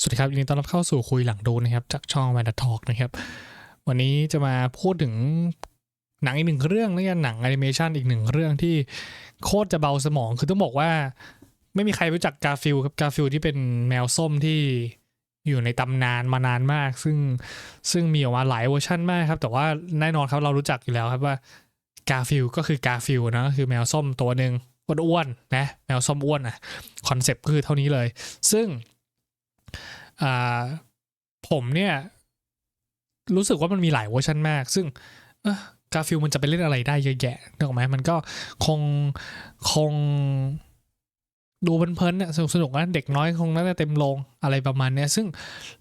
สวัสดีครับยินดีต้อนรับเข้าสู่คุยหลังดูนะครับ จากช่อง w a n d a Talk นะครับ วันนี้จะมาพูดถึงหนังอีกหนึ่งเรื่องแล้วกันหนังแอนิเมชันอีกหนึ่งเรื่องที่โคตรจะเบาสมองคือต้องบอกว่า ไม่มีใครรู้จักกาฟิลครับกาฟิลที่เป็นแมวส้มที่อยู่ในตำนานมานานมาก ซึ่งซึ่งมีออกมาหลายเวอร์ชันมากครับ แต่ว่าแน่นอนครับเรารู้จักอยู่แล้วครับว่ากาฟิลก็คือกาฟิลนะคือแมวส้มตัวหนึ่งอ้วนๆนะแมวส้มอ้วนอะคอนเซปต์ก็คือเท่านี้เลย ซึ่ง อ่าผมเนี่ย รู้สึกว่ามันมีหลายเวอร์ชันมาก ซึ่งกาฟิลมันจะไปเล่นอะไรได้เยอะแยะนึกออกไหมมันก็คงคงดูเพลินๆเนี่ยสนุกสนุกนะเด็กน้อยคงน่าจะเต็มโรงอะไรประมาณเนี้ยซึ่ง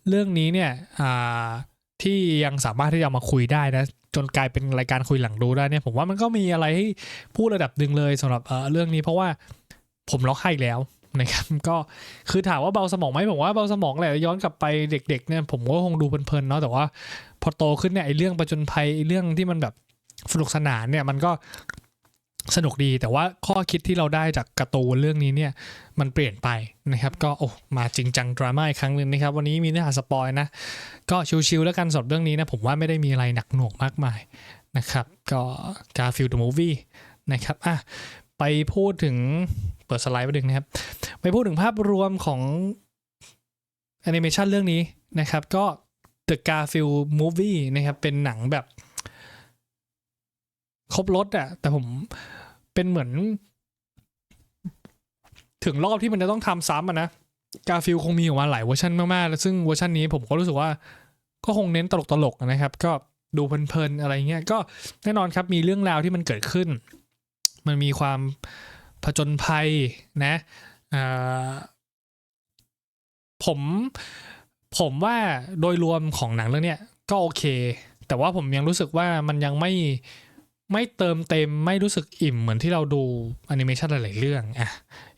เรื่องนี้เนี่ยอ่าที่ยังสามารถที่จะมาคุยได้นะ จนกลายเป็นรายการคุยหลังดูได้เนี่ย ผมว่ามันก็มีอะไรให้พูดระดับหนึ่งเลยสำหรับเออเรื่องนี้เพราะว่าผมร้องไห้แล้ว นะครับก็คือถามว่าเบาสมองไหมผมว่าเบาสมองแหละย้อนกลับไปเด็กๆเนี่ยผมก็คงดูเพลินๆเนาะแต่ว่าพอโตขึ้นเนี่ยไอ้เรื่องประจนภัยไอ้เรื่องที่มันแบบสนุกสนานเนี่ยมันก็สนุกดีแต่ว่าข้อคิดที่เราได้จากการ์ตูนเรื่องนี้เนี่ยมันเปลี่ยนไปนะครับ ก็โอ้มาจริงจังดราม่าอีกครั้งหนึ่งนะครับ วันนี้มีเนื้อหาสปอยนะ ก็ชิวๆแล้วกันสำหรับเรื่องนี้นะผมว่าไม่ได้มีอะไรหนักหน่วงมากมายนะครับ ก็การฟิลด์มูฟวี่นะครับอะไปพูดถึงเปิดสไลด์ไปดึงนะครับ ไปพูดถึงภาพรวมของแอนิเมชันเรื่องนี้นะครับ ก็ The Garfield Movie นะครับ เป็นหนังแบบ ครบรถอะแต่ผมเป็นเหมือน ถึงรอบที่มันจะต้องทำซ้ำอะนะกาฟิลคงมีออกมาหลายเวอร์ชันมากๆ แล้วซึ่งเวอร์ชันนี้ผมก็รู้สึกว่า ก็คงเน้นตลกๆนะครับ ก็ดูเพลินๆอะไรเงี้ย ก็แน่นอนครับมีเรื่องราวที่มันเกิดขึ้น มันมีความผจญภัยนะ ผมผมว่าโดยรวมของหนังเรื่องเนี้ยก็โอเค แต่ว่าผมยังรู้สึกว่ามันยังไม่ไม่เติมเต็มไม่รู้สึกอิ่มเหมือนที่เราดูแอนิเมชันหลาย ๆ เรื่องอะ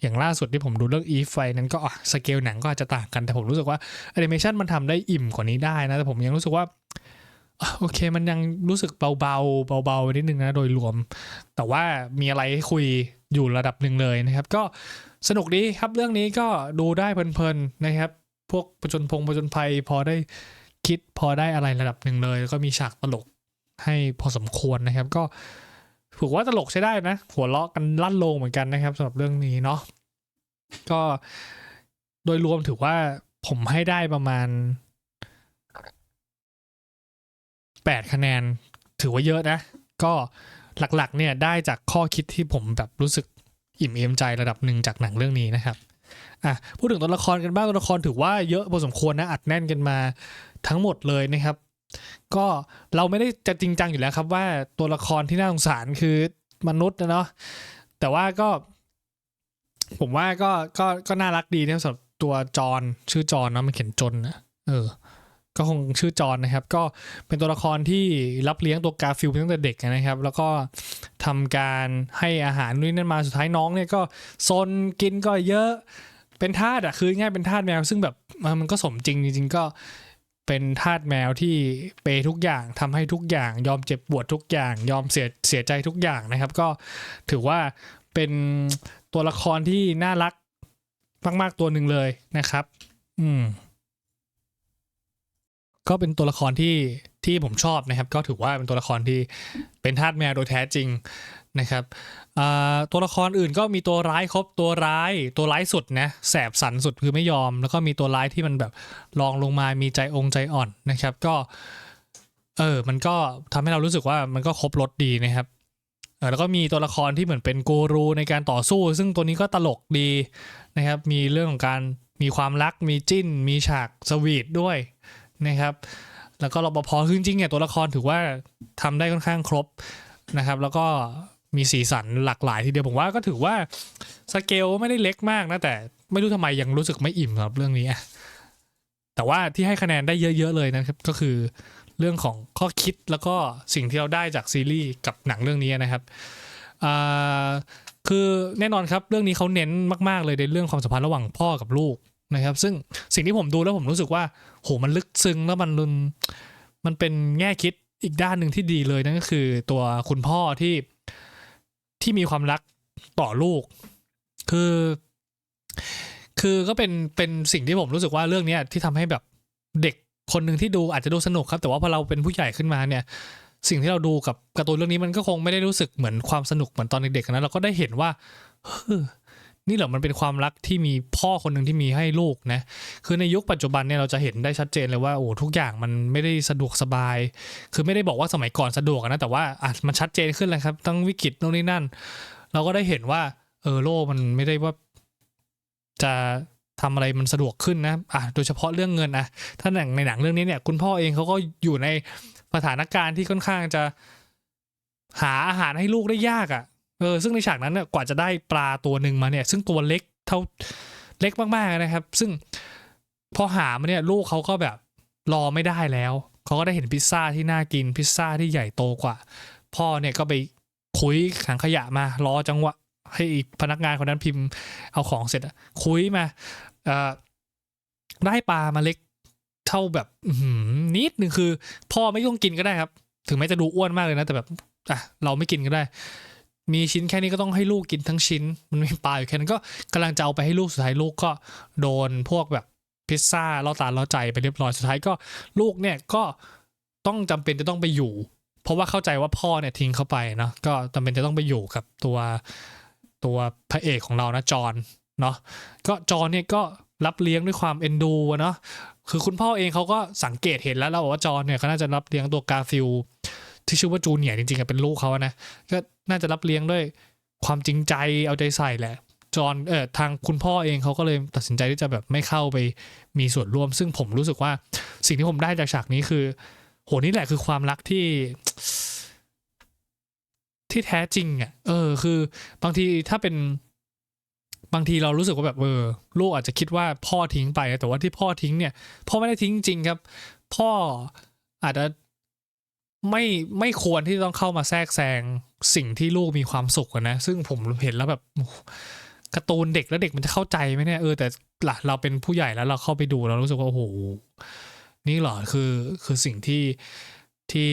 อย่างล่าสุดที่ผมดูเรื่อง e ไฟนั้นก็อะสเกลหนังก็อาจจะต่างกันแต่ผมรู้สึกว่าแอนิเมชันมันทำได้อิ่มกว่านี้ได้นะ แต่ผมยังรู้สึกว่าโอเคมันยังรู้สึกเบาๆเบาๆไปนิดนึงนะโดยรวม แต่ว่ามีอะไรให้คุย อยู่ระดับหนึ่งเลยนะครับ ก็สนุกดีครับเรื่องนี้ก็ดูได้เพลินๆนะครับ พวกประจนพงประจนภัยพอได้คิดพอได้อะไรระดับหนึ่งเลย แล้วก็มีฉากตลกให้พอสมควรนะครับ ก็ถือว่าตลกใช้ได้นะ หัวเราะกันลั่นโลงเหมือนกันนะครับสำหรับเรื่องนี้เนาะก็โดยรวมถือว่าผมให้ได้ประมาณแปดคะแนน ถือว่าเยอะนะ ก็ หลักๆ เนี่ยได้จากข้อคิดที่ผมแบบรู้สึกอิ่มเอมใจระดับหนึ่งจากหนังเรื่องนี้นะครับอะพูดถึงตัวละครกันบ้างตัวละครถือว่าเยอะพอสมควรนะอัดแน่นกันมาทั้งหมดเลยนะครับ ก็เราไม่ได้จะจริงจังอยู่แล้วครับว่าตัวละครที่น่าสงสารคือมนุษย์นะเนาะแต่ว่าก็ ผมว่าก็ก็ก็น่ารักดีนะสำหรับตัวจอนชื่อจอนเนาะมันเขียนจนนะเออ ก็คงชื่อจอนนะครับ ก็เป็นตัวละครที่รับเลี้ยงตัวกาฟิลตั้งแต่เด็กนะครับ แล้วก็ทำการให้อาหารนู่นนั่นมาสุดท้ายน้องเนี่ยก็ซนกินก็เยอะเป็นทาสอะคือง่ายเป็นทาสแมว ซึ่งแบบมันก็สมจริงจริงๆก็เป็นทาสแมวที่เปย์ทุกอย่างทำให้ทุกอย่าง ยอมเจ็บปวดทุกอย่าง ยอมเสียเสียใจทุกอย่างนะครับ ก็ถือว่าเป็นตัวละครที่น่ารักมากๆตัวหนึ่งเลยนะครับ อืม ก็เป็นตัวละครที่ที่ผมชอบนะครับ ก็ถือว่าเป็นตัวละครที่เป็นทาสแมวโดยแท้จริงนะครับตัวละครอื่นก็มีตัวร้ายครบตัวร้ายตัวร้ายสุดนะแสบสันสุดคือไม่ยอม แล้วก็มีตัวร้ายที่มันแบบลองลงมามีใจองค์ใจอ่อนนะครับ ก็ เออมันก็ทำให้เรารู้สึกว่ามันก็ครบรถดีนะครับแล้วก็มีตัวละครที่เหมือนเป็นกูรูในการต่อสู้ ซึ่งตัวนี้ก็ตลกดีนะครับ มีเรื่องของการมีความรักมีจิ้น มีฉากสวีทด้วย นะครับ แล้วก็รปภคือจริงๆเนี่ยตัวละครถือว่าทำได้ค่อนข้างครบนะครับ แล้วก็มีสีสันหลากหลายทีเดียวผมว่าก็ถือว่าสเกลไม่ได้เล็กมากนะแต่ไม่รู้ทำไมยังรู้สึกไม่อิ่มสำหรับเรื่องนี้แต่ว่าที่ให้คะแนนได้เยอะๆเลยนะครับ ก็คือเรื่องของข้อคิดแล้วก็สิ่งที่เราได้จากซีรีส์กับหนังเรื่องนี้นะครับคือแน่นอนครับเรื่องนี้เขาเน้นมาก ๆ เลยในเรื่องความสัมพันธ์ระหว่างพ่อกับลูก นะครับ ซึ่งสิ่งที่ผมดูแล้วผมรู้สึกว่า โหมันลึกซึ้งแล้วมันรุนมันเป็นแง่คิดอีกด้านหนึ่งที่ดีเลยนั่นก็คือ ตัวคุณพ่อที่ที่มีความรักต่อลูก คือ คือก็เป็นเป็นสิ่งที่ผมรู้สึกว่าเรื่องเนี้ยที่ทำให้แบบเด็กคนหนึ่งที่ดูอาจจะดูสนุกครับ แต่ว่าพอเราเป็นผู้ใหญ่ขึ้นมาเนี่ย สิ่งที่เราดูกับการ์ตูนเรื่องนี้มันก็คงไม่ได้รู้สึกเหมือนความสนุกเหมือนตอนเด็กๆนะเราก็ได้เห็นว่า นี่เหรอมันเป็นความรักที่มีพ่อคนหนึ่งที่มีให้ลูกนะคือในยุคปัจจุบันเนี่ยเราจะเห็นได้ชัดเจนเลยว่าโอ้ทุกอย่างมันไม่ได้สะดวกสบาย คือไม่ได้บอกว่าสมัยก่อนสะดวกนะแต่ว่าอะมันชัดเจนขึ้นแล้วครับตั้งวิกฤตโน่นนี่นั่น เราก็ได้เห็นว่า เออโลกมันไม่ได้ว่าจะทำอะไรมันสะดวกขึ้นนะ อะ โดยเฉพาะเรื่องเงินนะ ถ้าหนังในหนังเรื่องนี้เนี่ย คุณพ่อเองเขาก็อยู่ในสถานการณ์ที่ค่อนข้างจะ หาอาหารให้ลูกได้ยากอะ่ะ เออซึ่งในฉากนั้นเนี่ยกว่าจะได้ปลาตัวหนึ่งมาเนี่ย ซึ่งตัวเล็กเท่าเล็กมากๆนะครับ ซึ่งพอหามาเนี่ยลูกเขาก็แบบรอไม่ได้แล้วเขาก็ได้เห็นพิซซ่าที่น่ากินพิซซ่าที่ใหญ่โตกว่า พ่อเนี่ยก็ไปคุยถังขยะมารอจังหวะ ให้อีกพนักงานคนนั้นพิมพ์เอาของเสร็จคุยมาเออได้ปลามาเล็กเท่าแบบนิดหนึ่งคือ พ่อไม่ต้องกินก็ได้ครับ ถึงแม้จะดูอ้วนมากเลยนะ แต่แบบอะเราไม่กินก็ได้ มีชิ้นแค่นี้ก็ต้องให้ลูกกินทั้งชิ้น มันมีปลาอยู่แค่นั้นก็กำลังจะเอาไปให้ลูกสุดท้ายลูกก็โดนพวกแบบพิซซ่าล่อตาล่อใจไปเรียบร้อยสุดท้ายก็ลูกเนี่ยก็ต้องจำเป็นจะต้องไปอยู่ เพราะว่าเข้าใจว่าพ่อเนี่ยทิ้งเขาไปเนาะก็จำเป็นจะต้องไปอยู่กับตัวตัวพระเอกของเรานะจอนเนาะก็จอนเนี่ยก็รับเลี้ยงด้วยความเอ็นดูเนาะคือคุณพ่อเองเขาก็สังเกตเห็นแล้วแล้วบอกว่าจอนเนี่ยเขาน่าจะรับเลี้ยงตัวกาฟิล ที่ชื่อว่าจูเนียร์จริงๆเป็นลูกเขานะก็น่าจะรับเลี้ยงด้วยความจริงใจเอาใจใส่แหละจอห์นเออทางคุณพ่อเองเขาก็เลยตัดสินใจที่จะแบบไม่เข้าไปมีส่วนร่วม ซึ่งผมรู้สึกว่าสิ่งที่ผมได้จากฉากนี้คือ โหนี่แหละคือความรักที่ ที่แท้จริงอะ เออ คือบางทีถ้าเป็นบางทีเรารู้สึกว่าแบบเออลูกอาจจะคิดว่าพ่อทิ้งไปแต่ว่าที่พ่อทิ้งเนี่ย พ่อไม่ได้ทิ้งจริงครับ พ่ออาจจะ ไม่ไม่ควรที่ต้องเข้ามาแทรกแซงสิ่งที่ลูกมีความสุขนะ ซึ่งผมเห็นแล้วแบบการ์ตูนเด็กแล้วเด็กมันจะเข้าใจไหมเนี่ยเออแต่ละเราเป็นผู้ใหญ่แล้วเราเข้าไปดูเรารู้สึกว่าโอ้โหนี่เหรอคือคือสิ่งที่ที่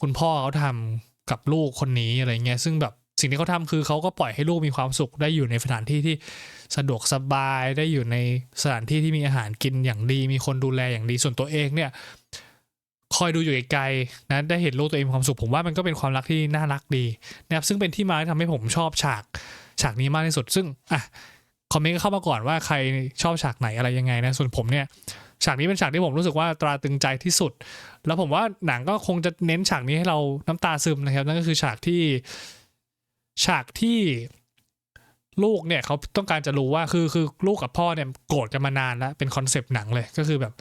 คุณพ่อเขาทำกับลูกคนนี้อะไรเงี้ยซึ่งแบบสิ่งที่เขาทำคือเขาก็ปล่อยให้ลูกมีความสุขได้อยู่ในสถานที่ที่สะดวกสบายได้อยู่ในสถานที่ที่มีอาหารกินอย่างดี มีคนดูแลอย่างดีส่วนตัวเองเนี่ย คอยดูอยู่ไกลๆนะได้เห็นลูกตัวเองมีความสุขผมว่ามันก็เป็นความรักที่น่ารักดีนะครับซึ่งเป็นที่มาที่ทำให้ผมชอบฉากฉากนี้มากที่สุด ซึ่งอะคอมเมนต์ก็เข้ามาก่อนว่าใครชอบฉากไหนอะไรยังไงนะส่วนผมเนี่ยฉากนี้เป็นฉากที่ผมรู้สึกว่าตราตรึงใจที่สุด แล้วผมว่าหนังก็คงจะเน้นฉากนี้ให้เราน้ำตาซึมนะครับ นั่นก็คือฉากที่ฉากที่ลูกเนี่ยเขาต้องการจะรู้ว่าคือคือลูกกับพ่อเนี่ยโกรธกันมานานแล้วเป็นคอนเซปต์หนังเลยก็คือแบบ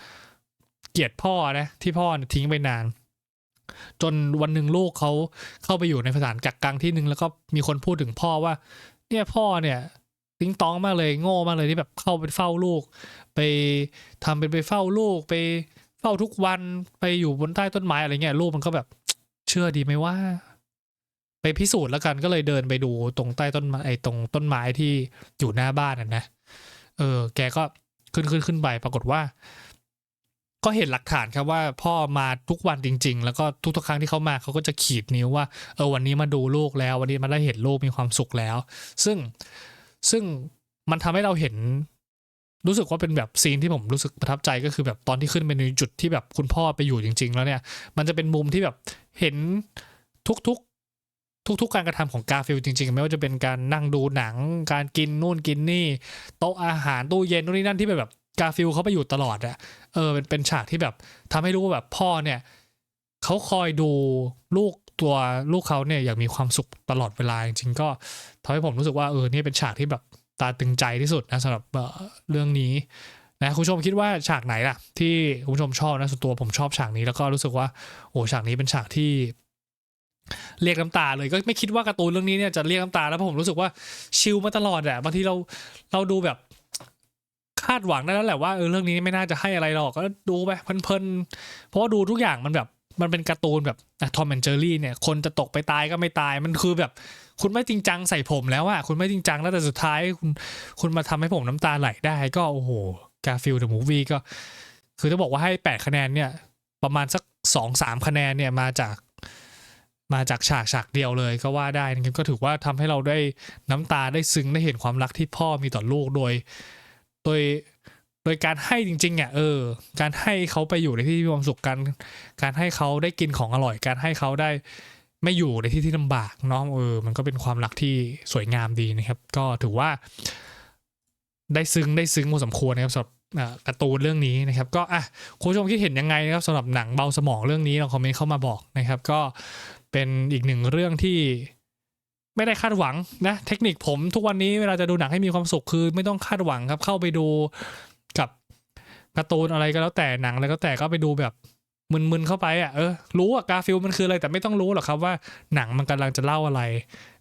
กลียดพ่อนะที่พ่อเนี่ยทิ้งไปนาน จนวันหนึ่งลูกเขาเข้าไปอยู่ในสถานกักกังที่หนึ่งแล้วก็มีคนพูดถึงพ่อว่า เนี่ยพ่อเนี่ยติ้งต้องมากเลยโง่มากเลยที่แบบเข้าไปเฝ้าลูก ไปทำเป็นไปเฝ้าลูก ไปเฝ้าทุกวันไปอยู่บนใต้ต้นไม้อะไรเงี้ยลูกมันก็แบบ เชื่อดีไหมว่า ไปพิสูจน์แล้วกันก็เลยเดินไปดูตรงใต้ต้นไม้ตรงต้นไม้ที่อยู่หน้าบ้านน่ะนะเออ แกก็ขึ้นขึ้นขึ้นไปปรากฏว่า ก็เห็นหลักฐานครับว่าพ่อมาทุกวันจริง ๆ แล้วก็ทุกๆครั้งที่เขามาเขาก็จะขีดนิ้วว่าเออวันนี้มาดูลูกแล้ว วันนี้มาได้เห็นลูกมีความสุขแล้ว ซึ่งซึ่งมันทำให้เราเห็นรู้สึกว่าเป็นแบบซีนที่ผมรู้สึกประทับใจก็คือแบบตอนที่ขึ้นไปในจุดที่แบบคุณพ่อไปอยู่จริง ๆ แล้วเนี่ย มันจะเป็นมุมที่แบบเห็นทุกๆ ทุกๆ การกระทำของกาฟิลจริงๆ ไม่ว่าจะเป็นการนั่งดูหนัง การกินนู่นกินนี่ โต๊ะอาหารตู้เย็นนู่นนี่นั่นที่เป็นแบบกาฟิลเขาไปอยู่ตลอดอะเออเป็นเป็นฉากที่แบบทำให้รู้ว่าแบบพ่อเนี่ยเขาคอยดูลูกตัวลูกเขาเนี่ยอย่างมีความสุขตลอดเวลาจริงๆก็ทำให้ผมรู้สึกว่าเออนี่เป็นฉากที่แบบตาตึงใจที่สุดนะสำหรับเออเรื่องนี้นะคุณผู้ชมคิดว่าฉากไหนล่ะ ที่คุณผู้ชมชอบนะส่วนตัวผมชอบฉากนี้แล้วก็รู้สึกว่าโอ้ฉากนี้เป็นฉากที่ เรียกน้ำตาเลยก็ไม่คิดว่าการ์ตูนเรื่องนี้เนี่ยจะเรียกน้ำตาแล้วเพราะผมรู้สึกว่าชิลมาตลอดอะบางทีเราเราดูแบบคาดหวังได้แล้วแหละว่าเออเรื่องนี้ไม่น่าจะให้อะไรหรอกก็ดูไปเพลินๆเพราะว่าดูทุกอย่างมันแบบมันเป็นการ์ตูนแบบทอมแอนเจอรี่เนี่ย คนจะตกไปตายก็ไม่ตายมันคือแบบ คุณไม่จริงจังใส่ผมแล้วอะคุณไม่จริงจังแล้วแต่สุดท้ายคุณคุณมาทำให้ผมน้ำตาไหลได้ก็โอ้โหกาฟิลเดอะมูฟวี่ก็ คือถ้าบอกว่าให้แปดคะแนนเนี่ย ประมาณสักสองสามคะแนนเนี่ยมาจาก มาจากฉากฉากเดียวเลยก็ว่าได้นะครับก็ถือว่าทำให้เราได้น้ำตาได้ซึ้งได้เห็นความรักที่พ่อมีต่อลูกโดย โดยโดยการให้จริงๆอะเออ การให้เขาไปอยู่ในที่ที่มีความสุขการการให้เขาได้กินของอร่อย การให้เขาได้ไม่อยู่ในที่ที่ลำบากเนาะเออ มันก็เป็นความรักที่สวยงามดีนะครับ ก็ถือว่า ได้ซึ้งได้ซึ้งพอสมควรนะครับสำหรับอ่าการ์ตูนเรื่องนี้นะครับ ก็อะคุณผู้ชมคิดเห็นยังไงนะครับสำหรับหนังเบาสมองเรื่องนี้ลองคอมเมนต์เข้ามาบอกนะครับ ก็ เป็นอีกหนึ่งเรื่องที่ไม่ได้คาดหวังนะ เทคนิคผมทุกวันนี้เวลาจะดูหนังให้มีความสุขคือ ไม่ต้องคาดหวังครับ เข้าไปดูกับการ์ตูนอะไรก็แล้วแต่หนังอะไรก็แต่ก็ไปดูแบบมึนๆเข้าไปอะเออรู้ว่ากาฟิลมันคืออะไรแต่ไม่ต้องรู้หรอกครับว่าหนังมันกำลังจะเล่าอะไร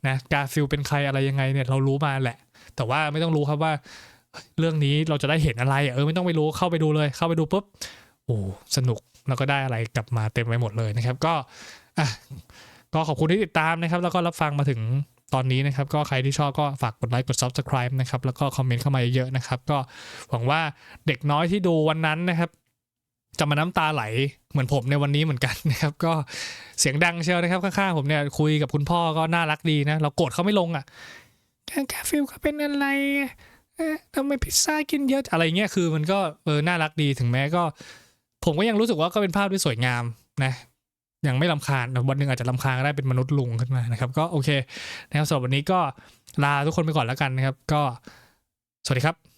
นะกาฟิลเป็นใครอะไรยังไงเนี่ยเรารู้มาแหละ แต่ว่าไม่ต้องรู้ครับว่า เรื่องนี้เราจะได้เห็นอะไรเออไม่ต้องไปรู้เข้าไปดูเลย เข้าไปดูปุ๊บโอ้สนุกแล้วก็ได้อะไรกลับมาเต็มไปหมดเลยนะครับ ก็ อะก็ขอบคุณที่ติดตามนะครับ แล้วก็รับฟังมาถึงตอนนี้นะครับ ก็ใครที่ชอบก็ฝากกดไลค์กด subscribe นะครับ แล้วก็คอมเมนต์เข้ามาเยอะๆนะครับ ก็หวังว่าเด็กน้อยที่ดูวันนั้นนะครับ จะมาน้ำตาไหลเหมือนผมในวันนี้เหมือนกันนะครับ ก็เสียงดังเชียวนะครับข้างๆผมเนี่ยคุยกับคุณพ่อก็น่ารักดีนะ เราโกรธเขาไม่ลงอะกาฟิลเขาเป็นอะไรทำไมพิซซ่ากินเยอะอะไรเงี้ยคือมันก็เออน่ารักดีถึงแม้ก็ ผมก็ยังรู้สึกว่าก็เป็นภาพที่สวยงามนะ ยังไม่ลำคาญวันหนึ่งอาจจะลำคาญก็ได้เป็นมนุษย์ลุงขึ้นมานะครับ ก็โอเคนะครับสำหรับวันนี้ก็ลาทุกคนไปก่อนแล้วกันนะครับ ก็สวัสดีครับ